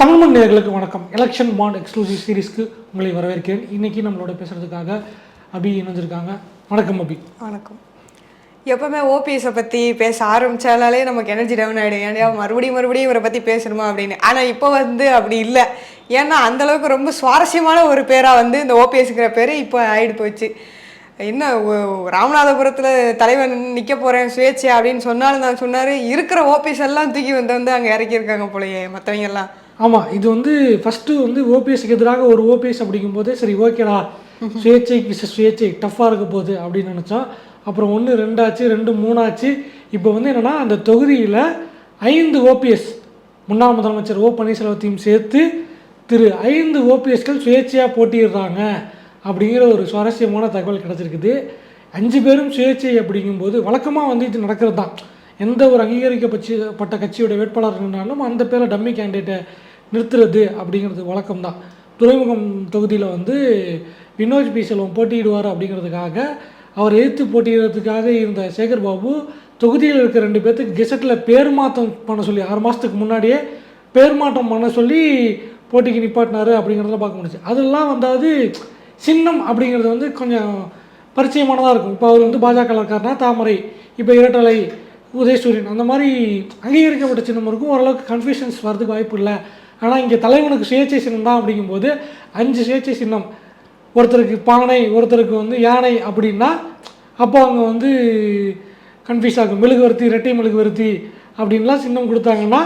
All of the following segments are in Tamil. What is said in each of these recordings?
தமிழ் நேர்களுக்கு வணக்கம். எலெக்ஷன் பாண்ட் எக்ஸ்க்ளூசிவ் சீரிஸ்க்கு உங்களை வரவேற்கிறேன். இன்றைக்கி நம்மளோட பேசுகிறதுக்காக அபி இணைஞ்சிருக்காங்க. வணக்கம் அபி. வணக்கம். எப்போவுமே ஓபிஎஸை பற்றி பேச ஆரம்பிச்சாலே நமக்கு எனர்ஜி டவுன் ஆகிடும் ஏன்னா மறுபடியும் மறுபடியும் இவரை பற்றி பேசணுமா அப்படின்னு. ஆனால் இப்போ வந்து அப்படி இல்லை. ஏன்னா அந்தளவுக்கு ரொம்ப சுவாரஸ்யமான ஒரு பேராக வந்து இந்த ஓபிஎஸ்ங்கிற பேர் இப்போ ஆகிட்டு போச்சு. என்ன ராமநாதபுரத்தில் தலைவன் நிற்க போகிறேன் சுயேட்சை அப்படின்னு சொன்னாலும் நான் சொன்னார். இருக்கிற ஓபிஎஸ் எல்லாம் தூக்கி வந்து வந்து அங்கே இறக்கியிருக்காங்க போலயே மற்றவங்க எல்லாம். ஆமாம் இது வந்து ஃபஸ்ட்டு வந்து ஓபிஎஸ்க்கு எதிராக ஒரு ஓபிஎஸ் அப்படிங்கும்போது சரி ஓகேடா சுயேட்சை விச சுயேட்சை டஃப்பாக இருக்க போகுது அப்படின்னு நினச்சோம். அப்புறம் ஒன்று ரெண்டாச்சு ரெண்டு மூணாச்சு. இப்போ வந்து என்னென்னா அந்த தொகுதியில் ஐந்து ஓபிஎஸ் முன்னாள் முதலமைச்சர் ஓ பன்னீர்செல்வத்தையும் சேர்த்து திரு ஐந்து ஓபிஎஸ்கள் சுயேட்சையாக போட்டியிடுறாங்க அப்படிங்கிற ஒரு சுவாரஸ்யமான தகவல் கிடச்சிருக்குது. அஞ்சு பேரும் சுயேட்சை அப்படிங்கும்போது வழக்கமாக வந்து இது நடக்கிறது தான் எந்த ஒரு அங்கீகரிக்கப்பட்சி பட்ட கட்சியோட வேட்பாளர் இருந்தாலும் அந்த பேரை டம்மி கேண்டிடேட்டை நிறுத்துறது அப்படிங்கிறது வழக்கம்தான். துறைமுகம் தொகுதியில் வந்து வினோஜ் பி செல்வம் போட்டியிடுவார் அப்படிங்கிறதுக்காக அவர் எதிர்த்து போட்டியிடுறதுக்காக இருந்த சேகர் பாபு தொகுதியில் இருக்க ரெண்டு பேர்த்துக்கு கெசட்டில் பேர் மாற்றம் பண்ண சொல்லி ஆறு மாதத்துக்கு முன்னாடியே பேர் மாற்றம் பண்ண சொல்லி போட்டிக்கு நிப்பாட்டினாரு அப்படிங்கிறத பார்க்க முடிஞ்சு அதெல்லாம் வந்தாவது சின்னம் அப்படிங்கிறது வந்து கொஞ்சம் பரிச்சயமானதாக இருக்கும். இப்போ அவர் வந்து பாஜக இருக்காருனா தாமரை இப்போ இரட்டலை உதயசூரியன் அந்த மாதிரி அங்கீகரிக்கப்பட்ட சின்னம் இருக்கும். ஓரளவுக்கு கன்ஃபியூஷன்ஸ் வரதுக்கு வாய்ப்பு இல்லை. ஆனால் இங்கே தலைவனுக்கு சுயேட்சை சின்னம் தான் அப்படிங்கும்போது அஞ்சு சுயேட்சை சின்னம். ஒருத்தருக்கு பானை ஒருத்தருக்கு வந்து யானை அப்படின்னா அப்போ அவங்க வந்து கன்ஃபியூஸ் ஆகும். மெழுகுவர்த்தி ரெட்டை மெழுகுவர்த்தி அப்படின்லாம் சின்னம் கொடுத்தாங்கன்னா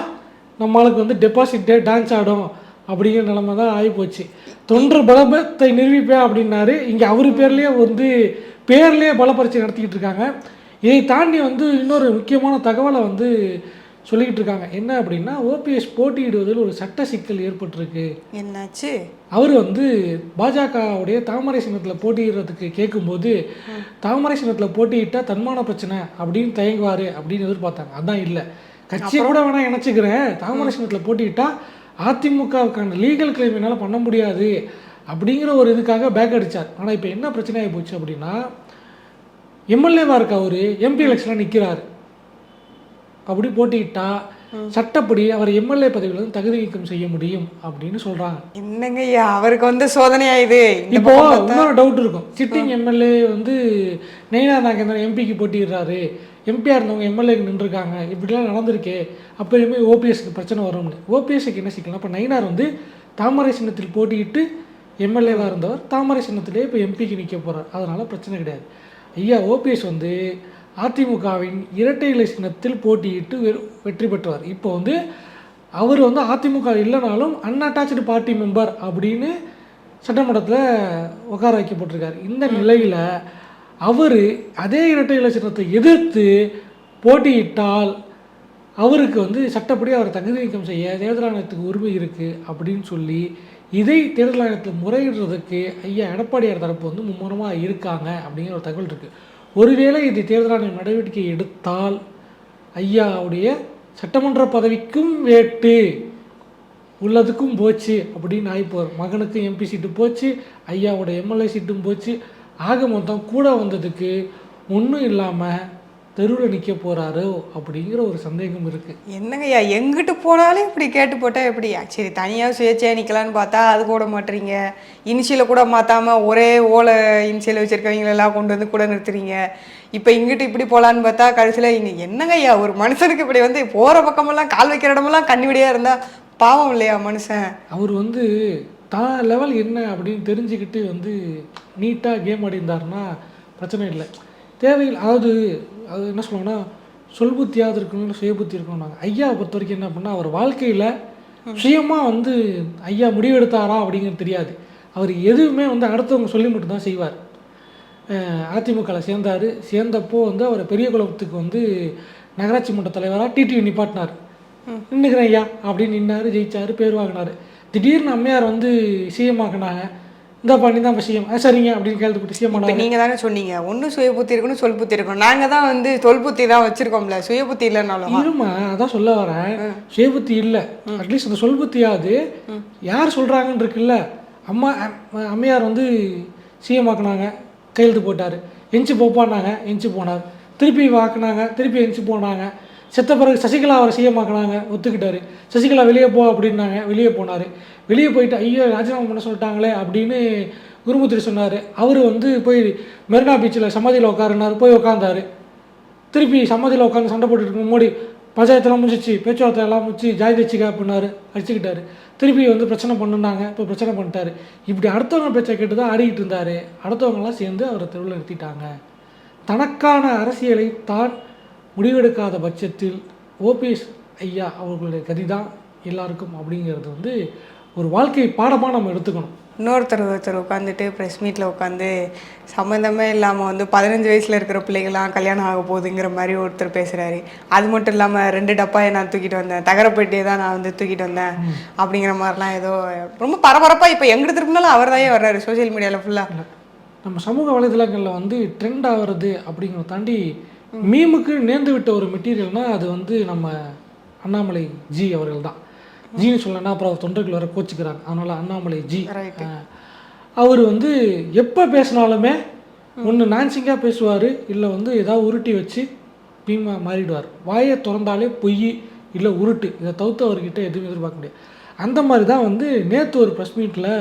நம்மளுக்கு வந்து டெபாசிட்டு டான்ஸ் ஆடும் அப்படிங்கிற நிலைமை தான் ஆகிப்போச்சு. தொன்று பலபத்தை நிரூபிப்பேன் அப்படின்னாரு. இங்கே அவர் பேர்லேயே வந்து பேர்லேயே பலப்பரிச்சை நடத்திக்கிட்டு இருக்காங்க. இதை தாண்டி வந்து இன்னொரு முக்கியமான தகவலை வந்து சொல்லிக்கிட்டு இருக்காங்க என்ன அப்படின்னா ஓபிஎஸ் போட்டியிடுவதில் ஒரு சட்ட சிக்கல் ஏற்பட்டிருக்கு. என்னாச்சு? அவர் வந்து பாஜகவுடைய தாமரை சின்னத்தில் போட்டியிடுறதுக்கு கேட்கும்போது தாமரை சின்னத்தில் போட்டியிட்டா தன்மான பிரச்சனை அப்படின்னு தயங்குவார் அப்படின்னு எதிர்பார்த்தாங்க. அதான் இல்லை. கட்சியை கூட வேணா இணைச்சிக்கிறேன். தாமரை சின்னத்தில் போட்டியிட்டா அதிமுகவுக்கான லீகல் கிளைம் என்னால் பண்ண முடியாது அப்படிங்கிற ஒரு இதுக்காக பேக் அடிச்சார். ஆனால் இப்போ என்ன பிரச்சனை ஆகி போச்சு அப்படின்னா எம்எல்ஏவாக இருக்க அவர் எம்பி எலெக்ஷனில் நிற்கிறாரு அப்படி போட்டியிட்டா சட்டப்படி அவர் எம்எல்ஏ பதவியிலிருந்து தகுதி நீக்கம் செய்ய முடியும் அப்படின்னு சொல்கிறாங்க என்னங்க அவருக்கு வந்து சோதனையா இது இப்போ இன்னொரு டவுட் இருக்கும். சிட்டிங் எம்எல்ஏ வந்து நெய்னா நாகேந்திரன் எம்பிக்கு போட்டிடுறாரு எம்பியாக இருந்தவங்க எம்எல்ஏக்கு நின்றுருக்காங்க. இப்படிலாம் நடந்திருக்கு. அப்போ இனிமேல் ஓபிஎஸ்க்கு பிரச்சனை வரும்னு. ஓபிஎஸ்க்கு என்ன சிக்கலாம் அப்போ நயினார் வந்து தாமரை சின்னத்தில் போட்டியிட்டு எம்எல்ஏவாக இருந்தவர். தாமரை சின்னத்திலே இப்போ எம்பிக்கு நிற்க போகிறார் அதனால் பிரச்சனை கிடையாது. ஐயா ஓபிஎஸ் வந்து அதிமுகவின் இரட்டை இலை சின்னத்தில் போட்டியிட்டு வெ- வெற்றி பெற்றவர் இப்போ வந்து அவர் வந்து அதிமுக இல்லைனாலும் அன்அட்டாச்சு பார்ட்டி மெம்பர் அப்படின்னு சட்டமன்றத்தில் உட்கார வைக்கப்பட்டிருக்காரு. இந்த நிலையில் அவர் அதே இரட்டை இலை சின்னத்தை எதிர்த்து போட்டியிட்டால் அவருக்கு வந்து சட்டப்படி அவர் தகுதி நீக்கம் செய்ய தேர்தல் ஆணையத்துக்கு உரிமை இருக்குது அப்படின்னு சொல்லி இதை தேர்தல் ஆணையத்தில் முறையிடுறதுக்கு ஐயா எடப்பாடியார் தரப்பு வந்து மும்முரமாக இருக்காங்க அப்படிங்கிற ஒரு தகவல் இருக்குது ஒருவேளை இது தேர்தல் ஆணையம் நடவடிக்கை எடுத்தால் ஐயாவுடைய சட்டமன்ற பதவிக்கும் வேட்டு. உள்ளதுக்கும் போச்சு அப்படின்னு ஆகிப்போர் மகனுக்கு எம்பி சீட்டு போச்சு ஐயாவோட எம்எல்ஏ சீட்டும் போச்சு. ஆக மொத்தம் கூட வந்ததுக்கு ஒன்றும் இல்லாமல் தெருவில் நிற்க போகிறாரோ அப்படிங்கிற ஒரு சந்தேகம் இருக்குது என்னங்கய்யா எங்கிட்டு போனாலும் இப்படி கேட்டு போட்டா எப்படியா சரி தனியாக சுயேட்சையாக நிற்கலான்னு பார்த்தா அது கூட மாட்டுறீங்க. இனிஷியலை கூட மாற்றாம ஒரே ஓலை இனிஷியல் வச்சுருக்கவங்களெல்லாம் கொண்டு வந்து கூட நிறுத்துறீங்க. இப்போ இங்கிட்டு இப்படி போகலான்னு பார்த்தா கடைசியில் இங்கே என்னங்கய்யா ஒரு மனுஷனுக்கு இப்படி வந்து போகிற பக்கமெல்லாம் கால் வைக்கிற இடமெல்லாம் கண்ணிவிடியாக இருந்தால் பாவம் இல்லையா மனுஷன்? அவர் வந்து தான் லெவல் என்ன அப்படின்னு தெரிஞ்சுக்கிட்டு வந்து நீட்டாக கேம் ஆடிருந்தாருன்னா பிரச்சனை இல்லை. தேவையில்லை. அதாவது அது என்ன சொல்லுவாங்கன்னா சொல் புத்தியாவது இருக்கணும் சுய புத்தி இருக்கணும் ஐயாவை பொறுத்த வரைக்கும் என்ன பண்ணால் அவர் வாழ்க்கையில் சுயமாக வந்து ஐயா முடிவெடுத்தாரா அப்படிங்கிறது தெரியாது. அவர் எதுவுமே வந்து அடுத்தவங்க சொல்லி மட்டும்தான் செய்வார். அதிமுகவில் சேர்ந்தார். சேர்ந்தப்போ வந்து அவர் பெரிய குளத்துக்கு வந்து நகராட்சி மன்ற தலைவராக டிடிவி நிப்பாட்டினார். நின்றுக்கிறேன் ஐயா அப்படின்னு நின்னாரு ஜெயிச்சாரு பேர் வாங்கினாரு. திடீர்னு அம்மையார் வந்து சிஎம் ஆக்குனாங்க. இந்த பண்ணி தான் இப்போ சிஎம் சரிங்க அப்படின்னு கேள்விப்பட்டு சிஎம் ஆனாரு நீங்கள் தானே சொன்னீங்க. ஒன்றும் சுய புத்தி இருக்கணும் சொல் புத்தி இருக்கணும் நாங்கள் தான் வந்து சொல் புத்தி தான் வச்சுருக்கோம்ல. சுய புத்தி இல்லைனாலும். இருமா அதான் சொல்ல வரேன். சுயபுத்தி இல்லை. அட்லீஸ்ட் அந்த சொல் புத்தியாவது யார் சொல்கிறாங்கன்னு இருக்குல்ல. அம்மா அம்- அம்மையார் வந்து சிஎம் ஆக்குனாங்க. கையெழுத்து போட்டார். எஞ்சி போப்பான்னாங்க எஞ்சி போனார். திருப்பி வாக்குனாங்க திருப்பி எஞ்சி போனாங்க. செத்த பிறகு சசிகலா அவரை சிஎம்மாக்கினாங்க ஒத்துக்கிட்டாரு. சசிகலா வெளியே போ அப்படின்னாங்க வெளியே போனார். வெளியே போயிட்டு ஐயோ ராஜினாமா பண்ண சொல்லிட்டாங்களே அப்படின்னு குருமுத்திரி சொன்னார். அவர் வந்து போய் மெரினா பீச்சில் சமாதியில் உட்காருனார் போய் உட்காந்தாரு திருப்பி சமாதியில் உட்காந்து சண்டை போட்டுட்டு மோடி பஞ்சாயத்தெல்லாம் முடிச்சிச்சு பேச்சுவார்த்தை எல்லாம் முடிச்சு ஜாய் வச்சுக்க அப்படின்னாரு அடிச்சுக்கிட்டாரு. திருப்பி வந்து பிரச்சனை பண்ணுனாங்க இப்போ பிரச்சனை பண்ணிட்டாரு. இப்படி அடுத்தவங்க பேச்சை கேட்டு தான் ஆடிக்கிட்டு இருந்தார். அடுத்தவங்கலாம் சேர்ந்து அவரை தெருவில் நிறுத்திட்டாங்க. தனக்கான அரசியலை தான் முடிவெடுக்காத பட்சத்தில் ஓபிஎஸ் ஐயா அவர்களுடைய கதி தான் எல்லாருக்கும் அப்படிங்கிறது வந்து ஒரு வாழ்க்கை பாடமாக நம்ம எடுத்துக்கணும். இன்னொருத்தர் ஒருத்தர் உட்காந்துட்டு ப்ரெஸ் மீட்டில் உட்காந்து சம்மந்தமே இல்லாமல் வந்து பதினஞ்சு வயசில் இருக்கிற பிள்ளைகள்லாம் கல்யாணம் ஆக போகுதுங்கிற மாதிரி ஒருத்தர் பேசுகிறாரு அது மட்டும் இல்லாமல் ரெண்டு டப்பாயை நான் தூக்கிட்டு வந்தேன். தகரப்பெட்டியை தான் நான் வந்து தூக்கிட்டு வந்தேன். அப்படிங்கிற மாதிரிலாம் ஏதோ ரொம்ப பரபரப்பாக இப்போ எங்கிட்ட திரும்பினாலும் அவர் தான் வர்றாரு சோஷியல் மீடியாவில் ஃபுல்லாக நம்ம சமூக வலைதளங்களில் வந்து ட்ரெண்ட் ஆகிறது அப்படிங்கிறத தாண்டி மீமுக்கு நேர்ந்து விட்ட ஒரு மெட்டீரியல்னா அது வந்து நம்ம அண்ணாமலை ஜி அவர்கள் தான் ஜின்னு சொல்லனா அப்புறம் தொண்டர்கள் வர கோச்சிக்கிறாங்க. அதனால அண்ணாமலை ஜி. அவர் வந்து எப்போ பேசினாலுமே ஒன்று நான்சிங்காக பேசுவார் இல்லை வந்து ஏதாவது உருட்டி வச்சு பீமா மாறிடுவார். வாயை திறந்தாலே பொய் இல்லை உருட்டு. இதை தவிர்த்து அவர்கிட்ட எதுவும் எதிர்பார்க்க முடியாது. அந்த மாதிரி தான் வந்து நேற்று ஒரு ப்ரெஸ் மீட்டில்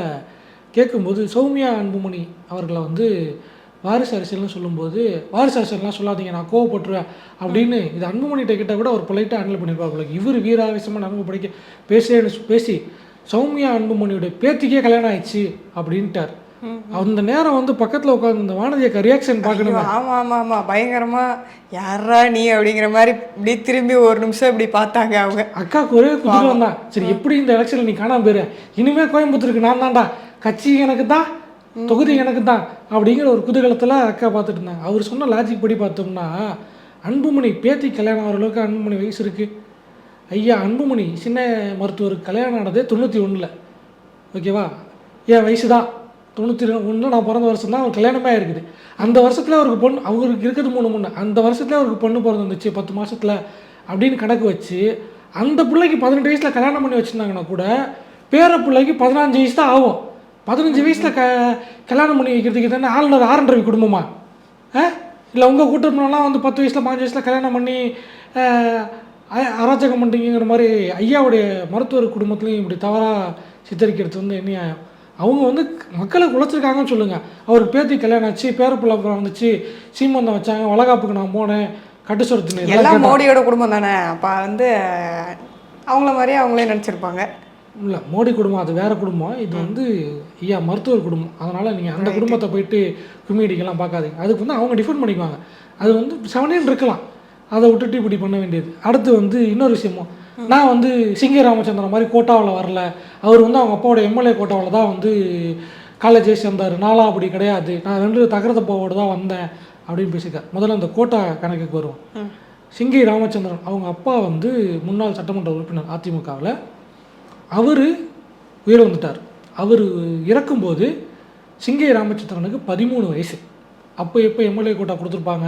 கேட்கும்போது சௌமியா அன்புமணி அவர்களை வந்து வாரிசு அரசியல்னு சொல்லும்போது வாரிசு அரசியல்லாம் சொல்லாதீங்க நான் கோவப்பட்டுருவேன் அப்படின்னு இது அன்புமணிகிட்ட கிட்ட கூட ஒரு பொலைட்டாக ஹேண்டில் பண்ணியிருப்பாங்க இவர் வீராவேசமாக நன்மை படிக்க பேசுறேன்னு பேசி சௌமியா அன்புமணியோட பேத்திக்கே கல்யாணம் ஆயிடுச்சு அப்படின்ட்டார். அந்த நேரம் வந்து பக்கத்தில் உட்காந்து இந்த வானதியக்க ரியாக்ஷன் பார்க்கணுமே? ஆமாம் ஆமாம் ஆமாம் பயங்கரமாக யாரா நீ? அப்படிங்கிற மாதிரி இப்படி திரும்பி ஒரு நிமிஷம் இப்படி பார்த்தாங்க அவங்க. அக்காவுக்கு ஒரே குதூகலம் தான் சரி எப்படி இந்த எலெக்ஷனில் நீ காணாம போயிரு? இனிமே கோயம்புத்தூருக்கு நான் தான்டா. கட்சி எனக்கு தான் தொகுதி எனக்கு தான் அப்படிங்கிற ஒரு குதூகலத்தில் அக்கா பார்த்துட்டு இருந்தாங்க. அவர் சொன்ன லாஜிக் படி பார்த்தோம்னா அன்புமணி பேத்தி கல்யாணம் ஆகிற அளவுக்கு அன்புமணி வயசு இருக்குது ஐயா அன்புமணி சின்ன மருத்துவருக்கு கல்யாணம் ஆனது தொண்ணூற்றி ஒன்றில் ஓகேவா? என் வயசு தான் தொண்ணூற்றி ஒன்று நான் பிறந்த வருஷம் தான் அவர் கல்யாணமே இருக்குது அந்த வருஷத்தில் அவருக்கு பொண்ணு அவருக்கு இருக்கிறது மூணு மூணு அந்த வருஷத்தில் அவருக்கு பொண்ணு பிறந்துருந்துச்சு பத்து மாதத்தில் அப்படின்னு கணக்கு வச்சு அந்த பிள்ளைக்கு பதினெட்டு வயசில் கல்யாணம் பண்ணி வச்சுருந்தாங்கன்னா கூட பேர பிள்ளைக்கு பதினஞ்சு வயசு தான் ஆகும். பதினஞ்சு வயசில் க கல்யாணம் பண்ணி வைக்கிறதுக்கு தானே ஆளுநர் ஆர் ரவி குடும்பமா? ஆ? இல்லை உங்கள் கூட்டம்லாம் வந்து பத்து வயசில் பாஞ்சு வயசில் கல்யாணம் பண்ணி அராஜகம் பண்ணுறீங்கிற மாதிரி ஐயாவுடைய மருத்துவர் குடும்பத்துலையும் இப்படி தவறாக சித்தரிக்கிறது வந்து என்ன நியாயம்? அவங்க வந்து மக்களுக்கு உழைச்சிருக்காங்கன்னு சொல்லுங்கள் அவருக்கு பேத்தி கல்யாணம் ஆச்சு பேரப்பிள்ளை அப்புறம் வந்துச்சு சீமந்தம் வச்சாங்க வளகாப்புக்கு நான் போனேன் கட்டு சொரத்துன்னு எல்லாம் மோடியோட குடும்பம் தானே? அப்போ வந்து அவங்கள மாதிரியே அவங்களே நினச்சிருப்பாங்க. இல்லை மோடி குடும்பம் அது வேற குடும்பம். இது வந்து ஐயா மருத்துவர் குடும்பம். அதனால் நீங்கள் அந்த குடும்பத்தை போயிட்டு கும்மிடிக்கெல்லாம் பார்க்காதீங்க. அதுக்கு வந்து அவங்க டிஃபெண்ட் பண்ணிக்குவாங்க. அது வந்து செவனேன்னு இருக்கலாம். அதை விட்டுட்டு இப்படி பண்ண வேண்டியது. அடுத்து வந்து இன்னொரு விஷயமும் நான் வந்து சிங்க ராமச்சந்திரன் மாதிரி கோட்டாவில் வரல. அவர் வந்து அவங்க அப்பாவோட எம்எல்ஏ கோட்டாவில் தான் வந்து காலேஜே சேர்ந்தார். நாளாக அப்படி கிடையாது. நான் ரெண்டு தகரத்தப்பாவோட தான் வந்தேன் அப்படின்னு பேசியிருக்கார். முதல்ல அந்த கோட்டா கணக்குக்கு வருவோம். சிங்கை ராமச்சந்திரன் அவங்க அப்பா வந்து முன்னாள் சட்டமன்ற உறுப்பினர் அதிமுகவில். அவர் உயிர் வந்துட்டார். அவர் இறக்கும்போது சிங்கை ராமச்சந்திரனுக்கு பதிமூணு வயசு. அப்போ எப்போ எம்எல்ஏ கோட்டா கொடுத்துருப்பாங்க?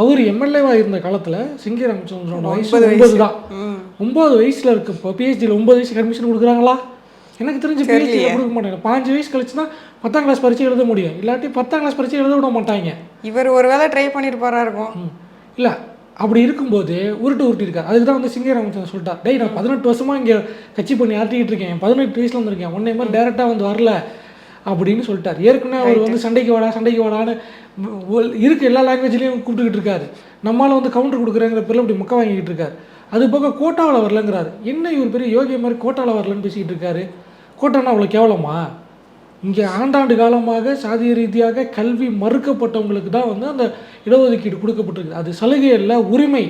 அவர் எம்எல்ஏவாக இருந்த காலத்தில் சிங்கை ராமச்சந்திரனோட வயசு ஒன்பது தான். ஒம்பது வயசில் இருக்க இப்போ பிஹெச்டியில் ஒம்பது வயசு அட்மிஷன் கொடுக்குறாங்களா? எனக்கு தெரிஞ்சு பிஹெச்டியில் கொடுக்க மாட்டாங்க. பாஞ்சு வயசு கழிச்சு தான் பத்தாம் கிளாஸ் பரீட்சை எழுத முடியும். இல்லாட்டி பத்தாம் கிளாஸ் பரீட்சை எழுத விட மாட்டாங்க. இவர் ஒரு வேளை ட்ரை பண்ணியிருப்பாரா இருக்கும் இல்லை அப்படி இருக்கும்போது உருட்டு உருட்டி இருக்கார். அதுக்கு தான் வந்து சிங்க ராமச்சந்திரன் சொல்லிட்டார். டேய் நான் பதினெட்டு வருஷமா இங்கே கட்சி பண்ணி ஆட்டிக்கிட்டு இருக்கேன். பதினெட்டு வயசுல வந்திருக்கேன். உன்னை மாதிரி டேரெக்டாக வந்து வரல. அப்படின்னு சொல்லிட்டார். ஏற்கனவே அவர் வந்து சண்டைக்கு வாடா சண்டைக்கு வாடான்னு இருக்க எல்லா லாங்குவேஜ்லேயும் கூப்பிட்டுக்கிட்டு இருக்காரு. நம்மளால வந்து கவுண்டர் கொடுக்குறேங்கிற பேரில் இப்படி முக்க வாங்கிட்டு இருக்காரு. அது போக கோட்டாவில் வரலங்கிறாரு. என்ன இவர் பெரிய யோகிய மாதிரி கோட்டாவில் வரலன்னு பேசிக்கிட்டு இருக்காரு? கோட்டானா அவ்வளோ கேவலமா? இங்கே ஆண்டாண்டு காலமாக சாதிய ரீதியாக கல்வி மறுக்கப்பட்டவங்களுக்கு தான் வந்து அந்த இடஒதுக்கீடு கொடுக்கப்பட்டிருக்கு அது சலுகை இல்லை உரிமை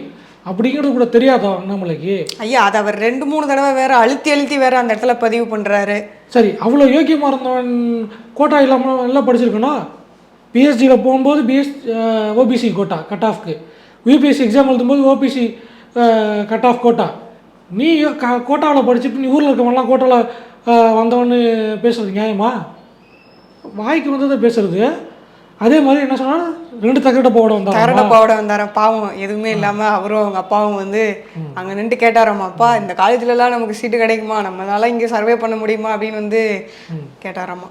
அப்படிங்கிறது கூட தெரியாதா அண்ணாமலைக்கு ஐயா அதை அவர் ரெண்டு மூணு தடவை வேற அழுத்தி அழுத்தி வேற அந்த இடத்துல பதிவு பண்றாரு. சரி அவ்வளோ யோக்கியமாக இருந்தவன் கோட்டா இல்லாமல் எல்லாம் படிச்சிருக்கணும். பிஎஸ்டியில் போகும்போது பிஎஸ் ஓபிசி கோட்டா கட் ஆஃப்க்கு யூபிஎஸ்சி எக்ஸாம் எழுதும்போது ஓபிசி கட் ஆஃப் கோட்டா நீ கோட்டாவில் படிச்சுட்டு நீ ஊரில் இருக்கவன்லாம் கோட்டாவில் வந்தவன்னு பேசுறது நியாயமா? வாய்க்கு வந்ததை பேசுறது. அதே மாதிரி என்ன சொன்னா ரெண்டு தக்கட்ட போட வந்தாங்க கரடப்பாவோட வந்தாராம். பாவம் எதுவுமே இல்லாம அவரும் அவங்க அப்பாவும் வந்து அங்க நின்று கேட்டாராம் அப்பா இந்த காலேஜ்ல எல்லாம் நமக்கு சீட்டு கிடைக்குமா? நம்மளால இங்க சர்வே பண்ண முடியுமா? அப்படின்னு வந்து கேட்டாராமா.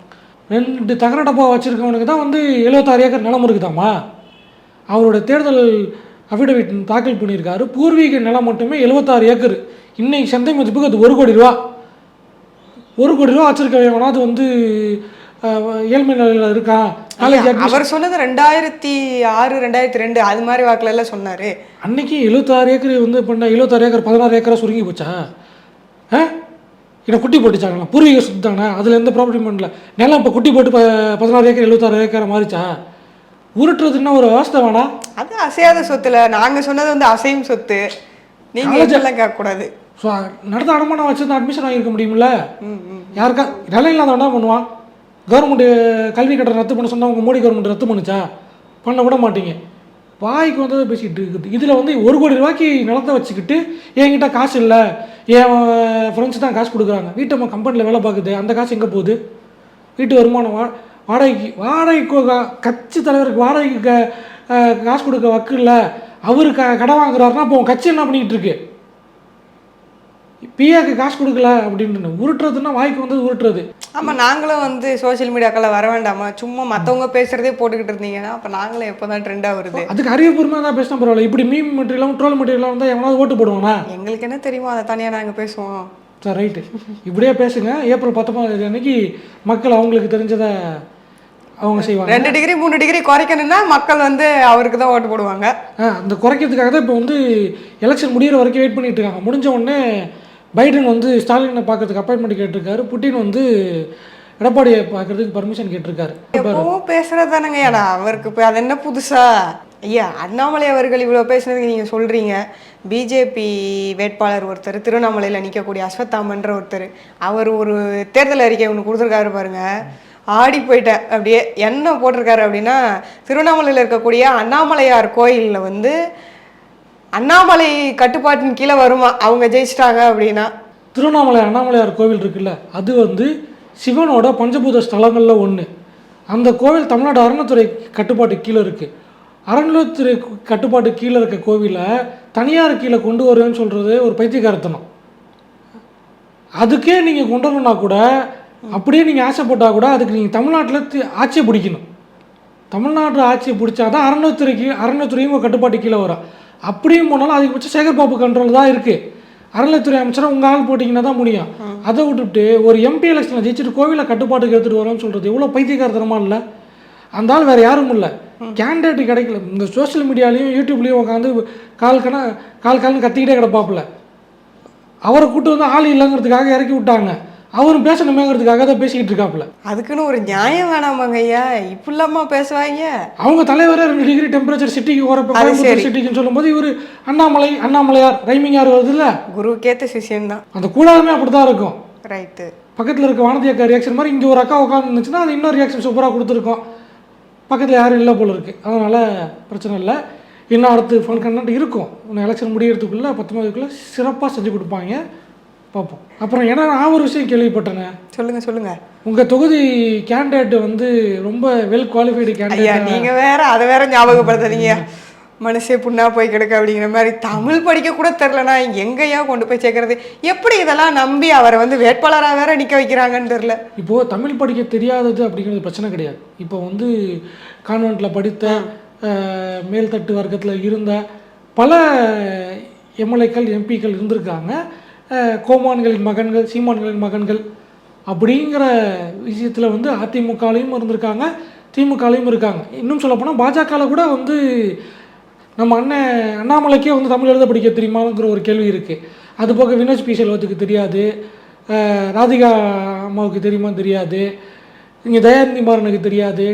ரெண்டு தகர டப்பா வச்சுருக்கவனுக்கு தான் வந்து எழுபத்தாறு ஏக்கர் நிலம் இருக்குதாம்மா அவரோட தேர்தல் அஃபிடவிட் தாக்கல் பண்ணியிருக்காரு. பூர்வீக நிலம் மட்டுமே எழுபத்தாறு ஏக்கர். இன்னைக்கு சந்தை மதிப்புக்கு அது ஒரு கோடி ரூபா. ஒரு கோடி ரூபா வச்சிருக்க அது வந்து ஏழ்மை நிலையில் இருக்கான். ஐயா, அவர் சொன்னது ரெண்டாயிரத்தி ஆறு ரெண்டாயிரத்தி ரெண்டு அது மாதிரி வாக்குல எல்லாம் சொன்னாரு. அன்னைக்கு எழுபத்தாறு ஏக்கர் வந்து பண்ண எழுபத்தாறு ஏக்கர் பதினாறு ஏக்கரா சுருங்கி போச்சா? இதை குட்டி போட்டுச்சாங்களா? பூர்வீக சொத்து தானே? அதில் எந்த ப்ராப்ளம் பண்ணல நிலம் இப்போ குட்டி போட்டு பதினாறு ஏக்கர் எழுபத்தாறு ஏக்கரா மாறிச்சா? உருட்டுறதுன்னா ஒரு அவஸ்தை வேணாம் அது அசையாத சொத்துல. நாங்க சொன்னது வந்து அசையும் சொத்து. நீங்க இதெல்லாம் கேட்க கூடாது ஸோ நடத்த அடமானம் வச்சிருந்தா அட்மிஷன் வாங்கியிருக்க முடியுமில்ல. யாருக்கா? நிலம் இல்லாத என்ன பண்ணுவான். கவர்மெண்ட்டு கல்வி கட்டணம் ரத்து பண்ண சொன்னால் உங்கள் மோடி கவர்மெண்ட் ரத்து பண்ணுச்சா? பண்ண விட மாட்டீங்க. வாய்க்கு வந்ததை பேசிக்கிட்டு இருக்குது. இதில் வந்து ஒரு கோடி ரூபாய்க்கு நிலத்தை வச்சுக்கிட்டு என்கிட்ட காசு இல்லை. என் ஃப்ரெண்ட்ஸ் தான் காசு கொடுக்குறாங்க. வீட்டம்மா கம்பெனியில் வேலை பார்க்குது. அந்த காசு எங்கே போகுது? வீட்டு வருமானம் வா வாடகைக்கு வாடகைக்கு கா- கட்சி தலைவருக்கு வாடகைக்கு காசு கொடுக்க வக்கு இல்லை. அவர் க கடன் வாங்குறாருன்னா இப்போ உன் கட்சி என்ன பண்ணிக்கிட்டு இருக்கு? பிஏக்கு காசு கொடுக்கல அப்படின்னு உருட்டுறதுன்னா வாய்க்கு வந்து உருட்டுறது. ஆமா நாங்களும் வந்து சோஷியல் மீடியாக்கெல்லாம் வர வேண்டாமா? சும்மா மத்தவங்க பேசுறதே போட்டுக்கிட்டு இருந்தீங்கன்னா அப்ப நாங்களும் எப்போதான் ட்ரெண்டா வருது? அதுக்கு அறிவுபூர்வமாக தான் பேசினா பரவாயில்ல. இப்படி மீம் மெட்டீரியலும் ட்ரோல் மெட்டீரியலாம் வந்தால் எவனாவது ஓட்டு போடுவானா? எங்களுக்கு என்ன தெரியுமோ அதை தனியா நாங்க பேசுவோம். சார் ரைட்டு இப்படியே பேசுங்க. ஏப்ரல் பத்தொன்பதாம் அன்னைக்கு மக்கள் அவங்களுக்கு தெரிஞ்சதை அவங்க செய்வாங்க. ரெண்டு டிகிரி மூணு டிகிரி குறைக்கணும்னா மக்கள் வந்து அவருக்கு தான் ஓட்டு போடுவாங்க. அந்த குறைக்கிறதுக்காக தான் இப்போ வந்து எலெக்ஷன் முடியிற வரைக்கும் வெயிட் பண்ணிட்டு இருக்காங்க. முடிஞ்ச உடனே பைடன் வந்து ஸ்டாலினை பார்க்கறதுக்கு அப்பாயின்மெண்ட் கேட்டிருக்காரு. புட்டின் வந்து எடப்பாடியை பார்க்கறதுக்கு பர்மிஷன் கேட்டிருக்காரு. எப்பவும் பேசுறது தானங்க ஏடா அவருக்கு இப்போ அது என்ன புதுசா? ஐயா அண்ணாமலை அவர்கள் இவ்வளோ பேசுனதுக்கு நீங்கள் சொல்கிறீங்க பிஜேபி வேட்பாளர் ஒருத்தர் திருவண்ணாமலையில் நிற்கக்கூடிய அஸ்வத்தாமன்ற ஒருத்தர். அவர் ஒரு தேர்தல் அறிக்கை ஒன்று கொடுத்துருக்காரு பாருங்க. ஆடி போயிட்டேன் அப்படியே என்ன போட்டிருக்காரு அப்படின்னா திருவண்ணாமலையில் இருக்கக்கூடிய அண்ணாமலையார் கோயிலில் வந்து அண்ணாமலை கட்டுப்பாட்டின் கீழே வருமா? அவங்க ஜெயிச்சிட்டாங்க அப்படின்னா. திருவண்ணாமலை அண்ணாமலையார் கோவில் இருக்குல்ல அது வந்து சிவனோட பஞ்சபூத ஸ்தலங்களில் ஒன்று அந்த கோவில் தமிழ்நாடு அறநிலைத்துறை கட்டுப்பாட்டு கீழே இருக்குது அறநிலைத்துறை கட்டுப்பாட்டு கீழே இருக்க கோவிலை தனியார் கீழே கொண்டு வருவேன்னு சொல்கிறது ஒரு பைத்தியக்காரத்தனம். அதுக்கே நீங்கள் கொண்டு வரணும்னா கூட அப்படியே நீங்கள் ஆசைப்பட்டால் கூட அதுக்கு நீங்கள் தமிழ்நாட்டில் ஆட்சியை பிடிக்கணும். தமிழ்நாட்டில் ஆட்சியை பிடிச்சாதான் அறநிலைத்துறைக்கு அறநிலைத்துறையும் கட்டுப்பாட்டு கீழே வரும். அப்படியும் போனாலும் அதிகபட்சம் சேகர் பாபு கண்ட்ரோல் தான் இருக்குது அறநிலைத்துறை அமைச்சரை உங்கள் ஆள் போட்டிங்கன்னா தான் முடியும். அதை விட்டுவிட்டு ஒரு எம்பி எலெக்ஷனில் ஜெயிச்சுட்டு கோவிலை கட்டுப்பாட்டுக்கு எடுத்துகிட்டு வரோம்னு சொல்கிறது எவ்வளோ பைத்தியக்காரத்தனமா இல்லை? அந்த ஆள் வேறு யாரும் இல்லை. கேண்டிடேட் கிடைக்கல. இந்த சோஷியல் மீடியாலையும் யூடியூப்லேயும் உட்காந்து கால் கண கால் கால்னு கத்திக்கிட்டே கிடப்பாப்புல. அவரை கூட்டு வந்து ஆள் இல்லைங்கிறதுக்காக இறக்கி விட்டாங்க. அவரும் பேசணுமேங்கிறதுக்காக தான் பேசிக்கிட்டு இருக்காப்புல. அதுக்குன்னு ஒரு நியாயம் வேணாமாங்க ஐயா. இப்படிலாமா பேசுவாங்க? அவங்க தலைவரே ரெண்டு டிகிரி டெம்பரேச்சர் சிட்டிக்கு போகிறப்ப கோயம்புத்தூர். சிட்டிக்குன்னு சொல்லும்போது இவர் அண்ணாமலை அண்ணாமலையார் ரைமிங் யார் வருதுல்ல? குருக்கேத்த சிஷியன் தான். அந்த கூடாதுமே அப்படி தான் இருக்கும். ரைட்டு பக்கத்தில் இருக்க வானதி அக்கா ரியாக்ஷன் மாதிரி இங்கே ஒரு அக்கா உட்காந்துருந்துச்சுன்னா அது இன்னொரு ரியாக்ஷன் சூப்பராக கொடுத்துருக்கோம். பக்கத்தில் யாரும் இல்லை போல இருக்குது அதனால் பிரச்சனை இல்லை. இன்னும் அடுத்து ஃபன் கண்டென்ட் இருக்கும். எலெக்ஷன் முடியறதுக்குள்ளே பத்தொம்பதுக்குள்ளே சிறப்பாக செஞ்சு கொடுப்பாங்க. பார்ப்போம். அப்புறம் ஏன்னா நான் ஒரு விஷயம் கேள்விப்பட்டேனே. சொல்லுங்க சொல்லுங்க. உங்கள் தொகுதி கேண்டிடேட் வந்து ரொம்ப வெல் குவாலிஃபைடு கேண்டிடேட் நீங்க வேற அதை வேற ஞாபகப்படுத்தாதீங்க. மனசே புண்ணா போய் கிடக்கு அப்படிங்கிற மாதிரி தமிழ் படிக்க கூட தெரிலனா எங்கேயா கொண்டு போய் சேர்க்கறது? எப்படி இதெல்லாம் நம்பி அவரை வந்து வேட்பாளராக வேற நிக்க வைக்கிறாங்கன்னு தெரில இப்போது தமிழ் படிக்க தெரியாதது அப்படிங்கிறது பிரச்சனை கிடையாது. இப்போ வந்து கான்வெண்ட்டில் படித்த மேல்தட்டு வர்க்கத்தில் இருந்த பல எம்எல்ஏக்கள் எம்பிக்கள் இருந்திருக்காங்க. கோமான்களின் மகன்கள் சீமான்களின் மகன்கள் அப்படிங்கிற விஷயத்தில் வந்து அதிமுகலையும் இருந்திருக்காங்க திமுகலையும் இருக்காங்க. இன்னும் சொல்லப்போனால் பாஜகவில் கூட வந்து நம்ம அண்ணன் அண்ணாமலைக்கே வந்து தமிழ் எழுத படிக்க தெரியுமாங்கிற ஒரு கேள்வி இருக்குது அது போக வினோஜ் பி செல்வத்துக்கு தெரியாது ராதிகா அம்மாவுக்கு தெரியுமா தெரியாது. இங்கே தயாநிதி மாறனுக்கு தெரியாது.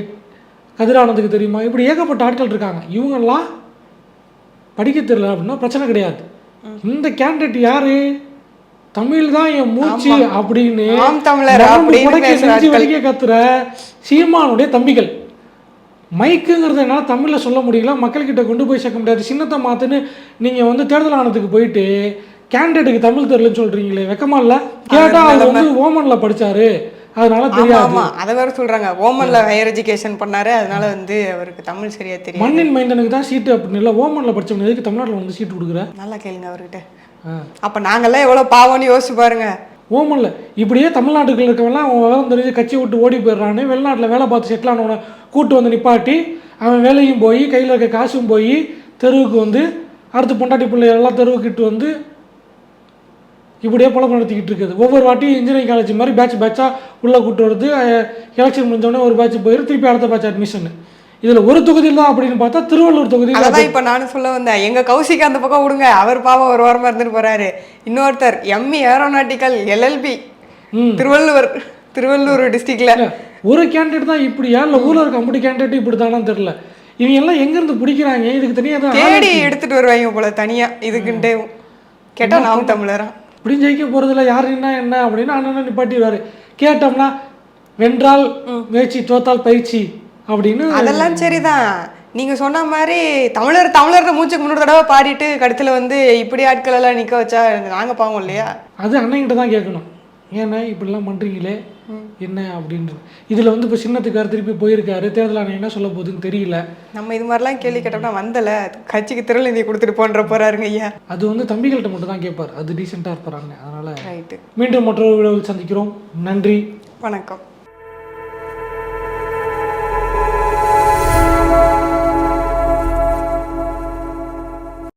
கதிரானந்துக்கு தெரியுமா? இப்படி ஏகப்பட்ட ஆட்கள் இருக்காங்க. இவங்கெல்லாம் படிக்க தெரியல அப்படின்னா பிரச்சனை கிடையாது. இந்த கேண்டிடேட் யாரு? தமிழ் தான் என் மூச்சு அப்படின்னு ஆட்கள். வலிக்க கத்துற சீமானுடைய தம்பிகள். மைக்குங்கிறத என்னால் தமிழில் சொல்ல முடியல. மக்கள்கிட்ட கொண்டு போய் சேர்க்க முடியாது. சின்னத்தை மாத்துன்னு நீங்கள் வந்து தேர்தல் ஆணையத்துக்கு போயிட்டு கேண்டிடேட்டுக்கு தமிழ் தெரியலன்னு சொல்றீங்களே வெக்கமா இல்லை? கேட்டா அவர் வந்து ஓமன்ல படிச்சாரு. அதனால தெரியாது. அதை வேற சொல்றாங்க. ஓமன்ல ஹையர் எஜுகேஷன் பண்ணாரு. அதனால வந்து அவருக்கு தமிழ் சரியா தெரியும் மண்ணின் மைந்தனுக்கு தான் சீட்டு அப்படின்னு இல்லை ஓமன்ல படிச்சவங்க எதுக்கு தமிழ்நாட்டில் வந்து சீட்டு கொடுக்குற? நல்லா கேளுங்க அவர்கிட்ட. அப்ப நாங்கெல்லாம் எவ்வளவு பாவம்னு யோசிச்சு பாருங்க. ஓமன்ல இப்படியே தமிழ்நாட்டுக்குள்ள இருக்கவன்லாம் அவன் விவரம் தெரிஞ்சு கட்சி விட்டு ஓடி போயிடுறான்னு வெளிநாட்டில் வேலை பார்த்து செட்டில் ஆனவனை கூட்டு வந்து நிப்பாட்டி அவன் வேலையும் போய் கையில் இருக்க காசும் போய் தெருவுக்கு வந்து அடுத்து பொண்டாட்டி பிள்ளை எல்லாம் தெருவுக்கு இட்டு வந்து இப்படியே பொழப்பு நடத்திக்கிட்டு இருக்குது. ஒவ்வொரு வாட்டியும் இன்ஜினியரிங் காலேஜ் மாதிரி பேட்ச் பேட்சாக உள்ளே கூட்டு வருது எலெக்ஷன் முடிஞ்சோடனே ஒரு பேட்ச் போயிடும் திருப்பி அடுத்த பேட்ச் அட்மிஷன் இதில் ஒரு தொகுதியில் தான் அப்படின்னு பார்த்தா திருவள்ளூர் தொகுதியில் அதான் இப்ப நானும் சொல்ல வந்தேன். எங்க கௌசிக்கு அந்த பக்கம் விடுங்க. அவர் பாவம் ஒரு வாரமா இருந்துட்டு போறாரு. இன்னொருத்தர் M E aeronautical LLB. Thiruvalluvar Thiruvallur டிஸ்ட்ரிக்ட்ல ஒரு கேண்டிடேட் தான் இப்படியா? இல்லை ஊரில் இருக்க அப்படி கேண்டிடேட் இப்படி தானான்னு தெரில இவங்க எல்லாம் எங்கேருந்து பிடிக்கிறாங்க? இதுக்கு தனியாக தான் தேடி எடுத்துட்டு வருவாங்க போல தனியா. இதுக்குன்ட்டே. கேட்டா நாம் தமிழரா. இப்படியும் ஜெயிக்க போகிறதுல யார் என்ன என்ன அப்படின்னு அண்ணன் நிப்பாட்டிடுவார். கேட்டோம்னா வென்றால் முயற்சி தோத்தால் பயிற்சி. அப்படின்னு அதெல்லாம் சரிதான். நீங்க சொன்ன மாதிரி தமிழர் தமிழர் மூச்சுக்கு முன்னூறு தடவை பாடிட்டு கடைசியில வந்து இப்படி ஆட்கள் எல்லாம் நிக்க வச்சா நாங்க பாவம் இல்லையா? அது அண்ணன்கிட்ட தான் கேட்கணும். ஏன்னா இப்படிலாம் பண்ணுறீங்களே என்ன அப்படின்றது இதில் வந்து இப்போ சின்னத்துக்கார் திருப்பி போயிருக்காரு. தேர்தல் ஆணையம் என்ன சொல்ல போகுதுன்னு தெரியல. நம்ம இது மாதிரிலாம் கேள்வி கேட்டோம்னா வந்தல. கட்சிக்கு திருநெல்வேலி கொடுத்துட்டு போன்ற போறாருங்க ஐயா. அது வந்து தம்பிகள்கிட்ட மட்டும் தான் கேட்பார். அது டீசெண்டாக இருப்பாங்க அதனால் மீண்டும் மற்றொரு சந்திக்கிறோம். நன்றி. வணக்கம்.